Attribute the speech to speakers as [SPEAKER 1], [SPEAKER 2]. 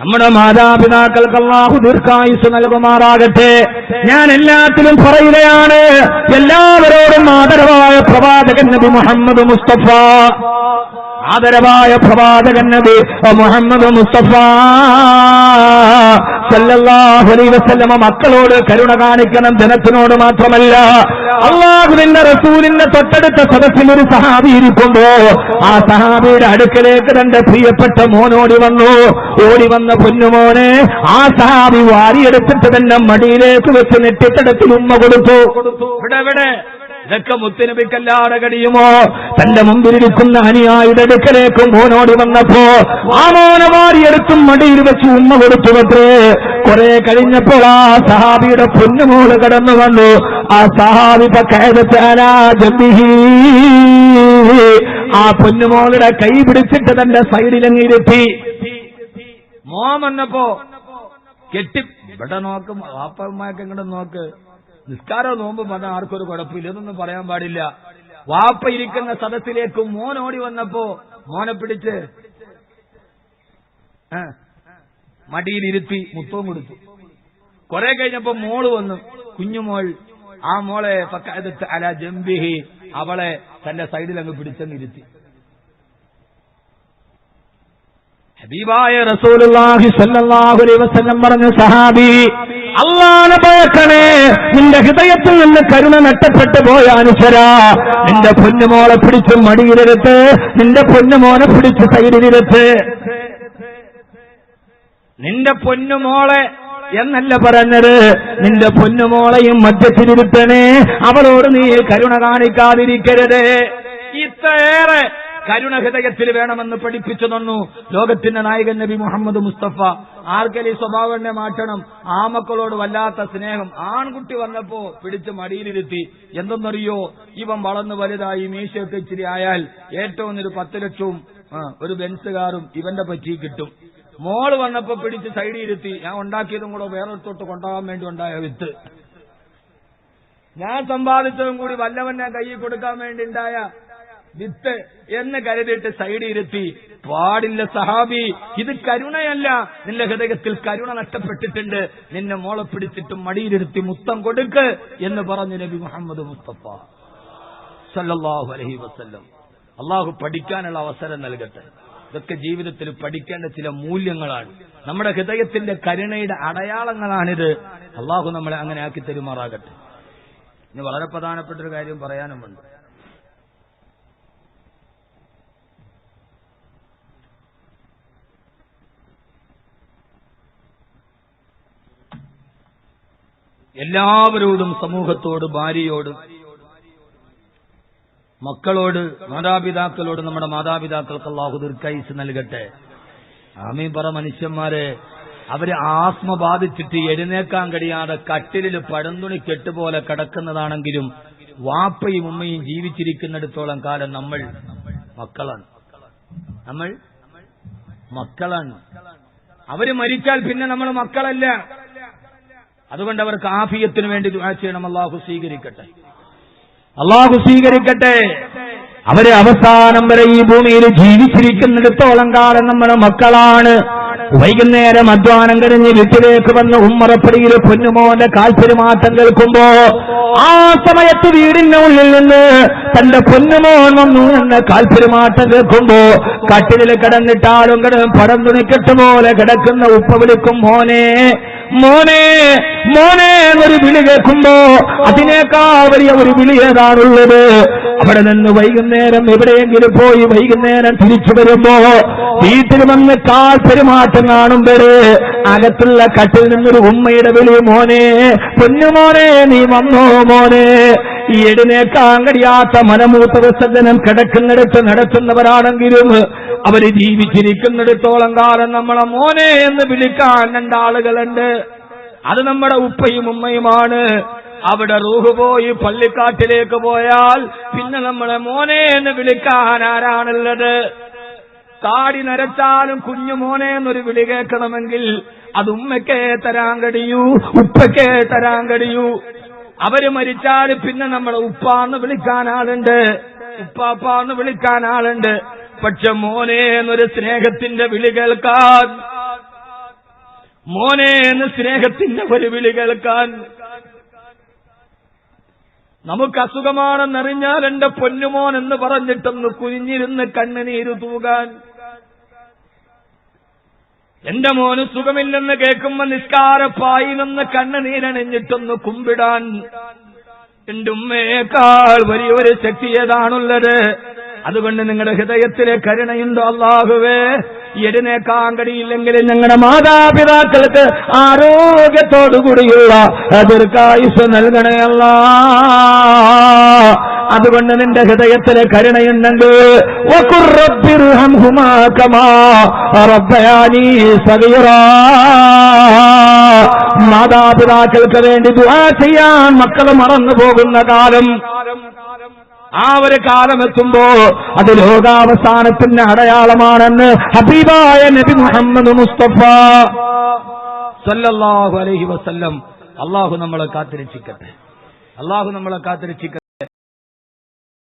[SPEAKER 1] നമ്മുടെ മാതാപിതാക്കൾക്ക് അള്ളാഹു ദീർഘായുസ് നൽകുമാറാകട്ടെ. ഞാൻ എല്ലാത്തിലും പറയുകയാണ് എല്ലാവരോടും ആദരവായ പ്രവാചകൻ നബി മുഹമ്മദ് മുസ്തഫ. ആദരവായ പ്രവാചകൻ നബി മുഹമ്മദ് മുസ്തഫ സല്ലല്ലാഹു അലൈഹി വസല്ലമ മക്കളോട് കരുണ കാണിക്കണം ജനത്തിനോട് മാത്രമല്ല. അള്ളാഹുവിന്റെ റസൂലിന്റെ തൊട്ടടുത്ത സദസ്സിൽ ഒരു സഹാബി ഇരിക്കുമ്പോ ആ സഹാബിയുടെ അടുക്കലേക്ക് തന്റെ പ്രിയപ്പെട്ട മോനോടി വന്നു. ഓടി വന്ന പൊന്നുമോനെ ആ സഹാബി വാരിയെടുത്തിട്ട് തന്നെ മടിയിലേക്ക് വെച്ച് നെറ്റിത്തടത്തിൽ ഉമ്മ കൊടുത്തു. കൊടുത്തു ഇവിടെ. ഇതൊക്കെ മുത്തുനബിക്കല്ലാതെ കഴിയുമോ? തന്റെ മുമ്പിലിരിക്കുന്ന അനുയായിയുടെ അടുക്കലേക്ക് മോനോടി വന്നപ്പോ ആ മോനെ എടുത്തും മടിയിൽ വെച്ച് ഉമ്മ കൊടുത്തു അത്രേ കുറെ കഴിഞ്ഞപ്പോൾ ആ സഹാബിയുടെ പൊന്നുമോൾ കടന്നു വന്നു. ആ സഹാബി പക്കായത്താലാ ജമ്മിഹി ആ പൊന്നുമോളുടെ കൈ പിടിച്ചിട്ട് തന്റെ സൈഡിലങ്ങിരുത്തി മോൻ വന്നപ്പോ കെട്ടി ഇവിടെ നോക്ക് വാപ്പമ്മയൊക്കെ ഇങ്ങോട്ട് നോക്ക്. നിസ്കാരം നോമ്പ് പറഞ്ഞ ആർക്കൊരു കുഴപ്പമില്ല ഇതൊന്നും പറയാൻ പാടില്ല. വാപ്പ ഇരിക്കുന്ന സദസ്സിലേക്ക് മോൻ ഓടി വന്നപ്പോ മോനെ പിടിച്ച് മടിയിലിരുത്തി മുത്തവും കൊടുത്തു. കുറെ കഴിഞ്ഞപ്പോ മോൾ വന്നു. കുഞ്ഞുമോൾ ആ മോളെ അല ജംബിഹി അവളെ തന്റെ സൈഡിൽ അങ്ങ് പിടിച്ചങ്ങ് ഇരുത്തി ഹബീബായ റസൂലുള്ളാഹി സല്ലല്ലാഹു അലൈഹി വസല്ലം പറഞ്ഞു സഹാബി അള്ളാനെ ഭയക്കണേ നിന്റെ ഹൃദയത്തിൽ നിന്ന് കരുണ നഷ്ടപ്പെട്ടു പോയ അനുസര. നിന്റെ പൊന്നുമോളെ പിടിച്ച് മടിയിലിരുത്ത് നിന്റെ പൊന്നുമോനെ പിടിച്ച് സൈഡിലിരുത്ത് നിന്റെ പൊന്നുമോളെ എന്നല്ല പറഞ്ഞത് നിന്റെ പൊന്നുമോളെയും മധ്യത്തിലിരുത്തണേ അവളോട് നീ കരുണ കാണിക്കാതിരിക്കരുത്. ഇത്രയേറെ കരുണ ഹൃദയത്തിൽ വേണമെന്ന് പഠിപ്പിച്ചു തന്നു ലോകത്തിന്റെ നായകൻ നബി മുഹമ്മദ് മുസ്തഫ. ആർക്കലി സ്വഭാവനെ മാറ്റണം? ആ മക്കളോട് വല്ലാത്ത സ്നേഹം. ആൺകുട്ടി വന്നപ്പോ പിടിച്ച് മടിയിലിരുത്തി. എന്തെന്നറിയോ? ഇവൻ വളർന്നു വലുതായി മീശയൊക്കെ ഇച്ചിരി ആയാൽ ഏറ്റവും ഒരു പത്ത് ലക്ഷവും ഒരു ബെൻസുകാരും ഇവന്റെ പറ്റി കിട്ടും. മോൾ വന്നപ്പോ പിടിച്ച് സൈഡിൽ ഇരുത്തി ഞാൻ ഉണ്ടാക്കിയതും കൂടെ വേറൊരുത്തോട്ട് കൊണ്ടുപോകാൻ വേണ്ടി ഉണ്ടായ വിത്ത്. ഞാൻ സമ്പാദിച്ചതും കൂടി വല്ലവൻ ഞാൻ കൈ കൊടുക്കാൻ വേണ്ടി ഉണ്ടായ വിത്ത് എന്ന് കരുതിയിട്ട് സൈഡിൽ ഇരുത്തി. പാടില്ല സഹാബി ഇത് കരുണയല്ല. നിന്റെ ഹൃദയത്തിൽ കരുണ നഷ്ടപ്പെട്ടിട്ടുണ്ട്. നിന്നെ മോളെ പിടിച്ചിട്ട് മടിയിലിരുത്തി മുത്തം കൊടുക്ക് എന്ന് പറഞ്ഞു നബി മുഹമ്മദ് മുസ്തഫ. സല്ലാഹു അലഹി വസ്ല്ലം. അള്ളാഹു പഠിക്കാനുള്ള അവസരം നൽകട്ടെ. ഇതൊക്കെ ജീവിതത്തിൽ പഠിക്കേണ്ട ചില മൂല്യങ്ങളാണ്. നമ്മുടെ ഹൃദയത്തിന്റെ കരുണയുടെ അടയാളങ്ങളാണിത്. അള്ളാഹു നമ്മളെ അങ്ങനെ ആക്കി തരുമാറാകട്ടെ. ഇനി വളരെ പ്രധാനപ്പെട്ട ഒരു കാര്യം പറയാനുമുണ്ട്. എല്ലാവരോടും സമൂഹത്തോട് ഭാര്യയോട് മക്കളോട് മാതാപിതാക്കളോട് നമ്മുടെ മാതാപിതാക്കൾക്ക് അള്ളാഹു ദീർഘായുസ് നൽകട്ടെ. ആമീൻ പറ മനുഷ്യന്മാരെ. അവർ ആസ്മ ബാധിച്ചിട്ട് എഴുന്നേക്കാൻ കഴിയാതെ കട്ടിലിൽ പഴന്തുണി കെട്ടുപോലെ കിടക്കുന്നതാണെങ്കിലും വാപ്പയും ഉമ്മയും ജീവിച്ചിരിക്കുന്നിടത്തോളം കാലം നമ്മൾ മക്കളാണ്. നമ്മൾ മക്കളാണ്. അവർ മരിച്ചാൽ പിന്നെ നമ്മൾ മക്കളല്ല. അതുകൊണ്ട് അവർക്ക് ആഫിയത്തിന് വേണ്ടി ദുആ ചെയ്യണം. അള്ളാഹു സ്വീകരിക്കട്ടെ. അള്ളാഹു സ്വീകരിക്കട്ടെ. അവർ അവസാനം വരെ ഈ ഭൂമിയിൽ ജീവിച്ചിരിക്കുന്നിടത്തോളം കാലം നമ്മുടെ മക്കളാണ്. വൈകുന്നേരം അധ്വാനം കഴിഞ്ഞ് വീട്ടിലേക്ക് വന്ന് ഉമ്മറപ്പടിയിൽ പൊന്നുമോന്റെ കാൽപ്പെരുമാറ്റം കേൾക്കുമ്പോ ആ സമയത്ത് വീടിന്റെ ഉള്ളിൽ നിന്ന് തന്റെ പൊന്നുമോൻ വന്നു എന്ന കാൽപ്പെരുമാറ്റം കേൾക്കുമ്പോ കട്ടിലിൽ കിടന്നിട്ടാലും കിടന്ന് പടം തുണിക്കെട്ട് പോലെ കിടക്കുന്ന ഉപ്പ വിളിക്കും മോനെ മോനെ മോനെ എന്നൊരു വിളി കേൾക്കുമ്പോ അതിനേക്കാൾ വലിയ ഒരു വിളി ഏതാണുള്ളത്? അവിടെ നിന്ന് വൈകുന്നേരം എവിടെയെങ്കിലും പോയി വൈകുന്നേരം തിരിച്ചു വരുമ്പോ വീട്ടിൽ വന്ന് കാൽ പെരുമാറ്റം കാണുമ്പോഴേ അകത്തുള്ള കട്ടിൽ നിന്നൊരു ഉമ്മയുടെ വിളി മോനെ പൊന്നുമോനെ നീ വന്നോ മോനെ. ഈ എടിനേക്കാങ്കടിയാത്ത മനമൂത്ത വിസർജനം കിടക്കുന്നിടത്ത് നടത്തുന്നവരാണെങ്കിലും അവർ ജീവിച്ചിരിക്കുന്നിടത്തോളം കാലം നമ്മളെ മോനെ എന്ന് വിളിക്കാൻ രണ്ടാളുകളുണ്ട്. അത് നമ്മുടെ ഉപ്പയും ഉമ്മയുമാണ്. അവിടെ റൂഹ് പോയി പള്ളിക്കാട്ടിലേക്ക് പോയാൽ പിന്നെ നമ്മളെ മോനെ എന്ന് വിളിക്കാൻ ആരാണുള്ളത്? കാടി നരച്ചാലും കുഞ്ഞു മോനെ എന്നൊരു വിളി കേൾക്കണമെങ്കിൽ അത് ഉമ്മക്കേ തരാൻ കഴിയൂ ഉപ്പക്കേ തരാൻ കഴിയൂ. അവർ മരിച്ചാൽ പിന്നെ നമ്മളെ ഉപ്പാന്ന് വിളിക്കാൻ ആളുണ്ട്. ഉപ്പാപ്പാന്ന് വിളിക്കാൻ ആളുണ്ട്. പക്ഷെ മോനെ എന്നൊരു സ്നേഹത്തിന്റെ വിളി കേൾക്കാൻ. മോനെ എന്ന് സ്നേഹത്തിന്റെ ഒരു വിളി കേൾക്കാൻ. നമുക്ക് അസുഖമാണെന്നറിഞ്ഞാൽ എന്റെ പൊന്നുമോൻ എന്ന് പറഞ്ഞിട്ടൊന്ന് കുനിഞ്ഞിരുന്ന് കണ്ണുനീര് തൂകാൻ. എന്റെ മോന് സുഖമില്ലെന്ന് കേൾക്കുമ്പോ നിസ്കാരപ്പായി നിന്ന് കണ്ണുനീരണിഞ്ഞിട്ടൊന്ന് കുമ്പിടാൻ. എന്റെ ഉമ്മയേക്കാൾ വലിയൊരു ശക്തി ഏതാണുള്ളത്? അതുകൊണ്ട് നിങ്ങളുടെ ഹൃദയത്തിലെ കരുണയുണ്ടോ അള്ളാഹുവേ? എഴുന്നേക്കാൻ കഴിയില്ലെങ്കിൽ ഞങ്ങളുടെ മാതാപിതാക്കൾക്ക് ആരോഗ്യത്തോടുകൂടിയുള്ള ദീർഘായുസ് നൽകണേ അല്ലാ. അതുകൊണ്ട് നിന്റെ ഹൃദയത്തിലെ കരുണയുണ്ടെങ്കിൽ മാതാപിതാക്കൾക്ക് വേണ്ടി ദുആ ചെയ്യാൻ മക്കൾ മറന്നു പോകുന്ന കാലം. ആ ഒരു കാലം എത്തുമ്പോ അത് ലോകാവസാനത്തിന്റെ അടയാളമാണെന്ന് ഹബീബായ നബി മുഹമ്മദ് മുസ്തഫ സല്ലല്ലാഹു അലൈഹി വസല്ലം. അള്ളാഹു നമ്മളെ കാത്തിരക്ഷിക്കട്ടെ. അള്ളാഹു നമ്മളെ കാത്തിരക്ഷിക്കട്ടെ.